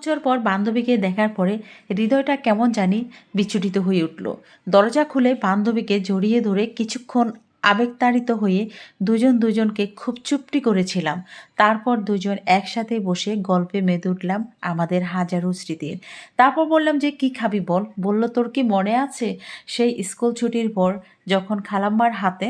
বছর পর বান্ধবীকে দেখার পরে হৃদয়টা কেমন জানি বিচলিত হয়ে উঠল। দরজা খুলে বান্ধবীকে জড়িয়ে ধরে কিছুক্ষণ আবেগতাড়িত হয়ে দুজন দুজনকে খুব চুপটি করেছিলাম। তারপর দুজন একসাথে বসে গল্পে মেতে উঠলাম আমাদের হাজারো স্মৃতির। তারপর বললাম যে, কি খাবি বল? বলল তোর কি মনে আছে? সেই স্কুল ছুটির পর যখন খালাম্মার হাতে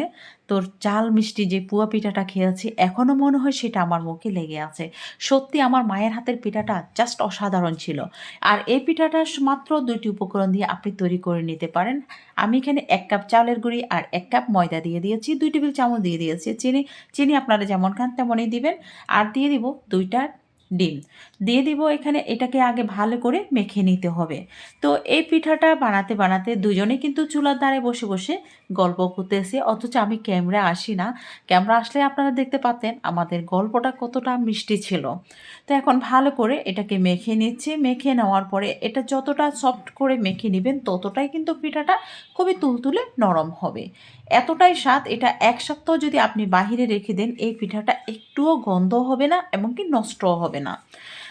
তোর চাল মিষ্টি যে পুয়া পিঠাটা খেয়েছি এখনও মনে হয় সেটা আমার মুখে লেগে আছে। সত্যি আমার মায়ের হাতের পিঠাটা জাস্ট অসাধারণ ছিল। আর এই পিঠাটা মাত্র দুইটি উপকরণ দিয়ে আপনি তৈরি করে নিতে পারেন। আমি এখানে এক কাপ চালের গুঁড়ি আর এক কাপ ময়দা দিয়ে দিয়েছি, দুই টেবিল চামচ দিয়ে দিয়েছি। চিনি চিনি আপনারা যেমন খান তেমনই দিবেন। আর দিয়ে দিব দুইটা ডিম। দিয়ে দিব এখানে এটাকে আগে ভালো করে মেখে নিতে হবে। তো এই পিঠাটা বানাতে বানাতে দুজনে কিন্তু চুলার ধারে বসে বসে গল্প করতেছি। অথচ আমি ক্যামেরা আসি না। ক্যামেরা আসলে আপনারা দেখতে পাতেন আমাদের গল্পটা কতটা মিষ্টি ছিল। তো এখন ভালো করে এটাকে মেখে নিচ্ছে। মেখে নেওয়ার পরে এটা যতটা সফট করে মেখে নেবেন ততটাই কিন্তু পিঠাটা খুবই তুলতুলে নরম হবে। এতটাই স্বাদ, এটা এক সপ্তাহ যদি আপনি বাহিরে রেখে দেন, এই পিঠাটা একটুও গন্ধ হবে না এবং কি নষ্টও হবে না।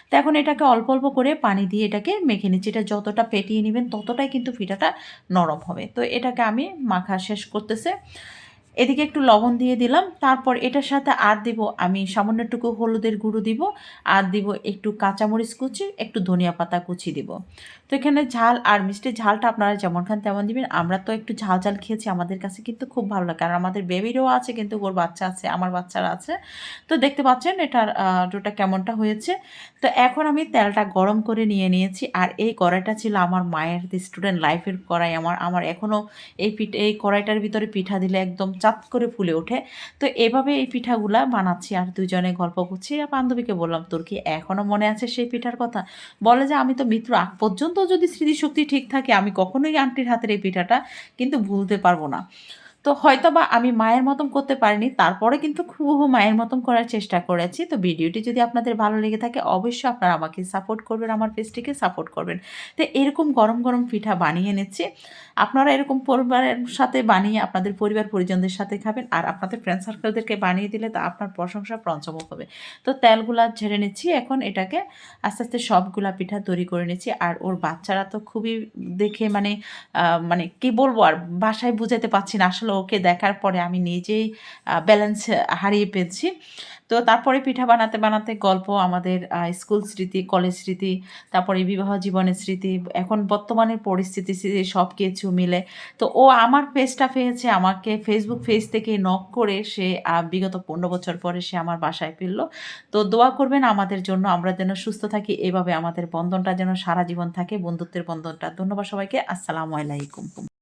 তো এখন এটাকে অল্প অল্প করে পানি দিয়ে এটাকে মেখে নিচ্ছি। এটা যতটা পেটিয়ে নেবেন ততটাই কিন্তু পিঠাটা নরম হবে। তো এটাকে আমি মাখা শেষ করতেছে। এদিকে একটু লবণ দিয়ে দিলাম। তারপর এটার সাথে আর দিব আমি সামান্যটুকু হলুদের গুঁড়ো দিব, আর দিব একটু কাঁচামরিচ কুচি, একটু ধনিয়া পাতা কুচি দিব। তো এখানে ঝাল আর মিষ্টি ঝালটা আপনারা যেমন খান তেমন দিবেন। আমরা তো একটু ঝাল ঝাল খেয়েছি, আমাদের কাছে কিন্তু খুব ভালো লাগে। আর আমাদের বেবিরও আছে, কিন্তু ওর বাচ্চা আছে, আমার বাচ্চারা আছে। তো দেখতে পাচ্ছেন এটার ওটা কেমনটা হয়েছে। তো এখন আমি তেলটা গরম করে নিয়ে নিয়েছি, আর এই কড়াইটা ছিল আমার মায়ের স্টুডেন্ট লাইফের কড়াই। আমার আমার এখনও এই পিঠ, এই কড়াইটার ভিতরে পিঠা দিলে একদম চাপ করে ফুলে ওঠে। তো এভাবে এই পিঠাগুলা বানাচ্ছি আর দুজনে গল্প করছি। আর বান্ধবীকে বললাম, তোর কি এখনও মনে আছে সেই পিঠার কথা? বলে যে, আমি তো মিত্র আগ পর্যন্ত যদি স্মৃতিশক্তি ঠিক থাকে, আমি কখনোই আন্টির হাতের এই পিঠাটা কিন্তু ভুলতে পারব না। তো হয়তো বা আমি মায়ের মতন করতে পারিনি, তারপরে কিন্তু খুব মায়ের মতন করার চেষ্টা করেছি। তো ভিডিওটি যদি আপনাদের ভালো লেগে থাকে, অবশ্যই আপনারা আমাকে সাপোর্ট করবেন, আমার পেজটিকে সাপোর্ট করবেন। তো এরকম গরম গরম পিঠা বানিয়ে নিচ্ছি। আপনারা এরকম পরিবারের সাথে বানিয়ে, আপনাদের পরিবার পরিজনদের সাথে খাবেন আর আপনাদের ফ্রেন্ড সার্কেলদেরকে বানিয়ে দিলে তা আপনার প্রশংসা পঞ্চমুখ হবে। তো তেলগুলা ঝেড়ে নিচ্ছি, এখন এটাকে আস্তে আস্তে সবগুলা পিঠা তৈরি করে নিচ্ছি। আর ওর বাচ্চারা তো খুবই দেখে মানে মানে কি বলব আর বাসায় বুঝাতে পারছি না আসলে ওকে দেখার পরে আমি নিজেই ব্যালেন্স হারিয়ে পেয়েছি তো তারপরে পিঠা বানাতে বানাতে গল্প, আমাদের স্কুল স্মৃতি কলেজ স্মৃতি, তারপরে বিবাহ জীবনের স্মৃতি, এখন বর্তমানের পরিস্থিতি সব কিছু মিলে। তো ও আমার পেজটা পেয়েছে, আমাকে ফেসবুক পেজ থেকে নক করে সে বিগত পনেরো বছর পরে সে আমার বাসায় ফিরলো। তো দোয়া করবেন আমাদের জন্য, আমরা যেন সুস্থ থাকি, এভাবে আমাদের বন্ধনটা যেন সারা জীবন থাকে, বন্ধুত্বের বন্ধনটা। ধন্যবাদ সবাইকে, আসসালামু আলাইকুম।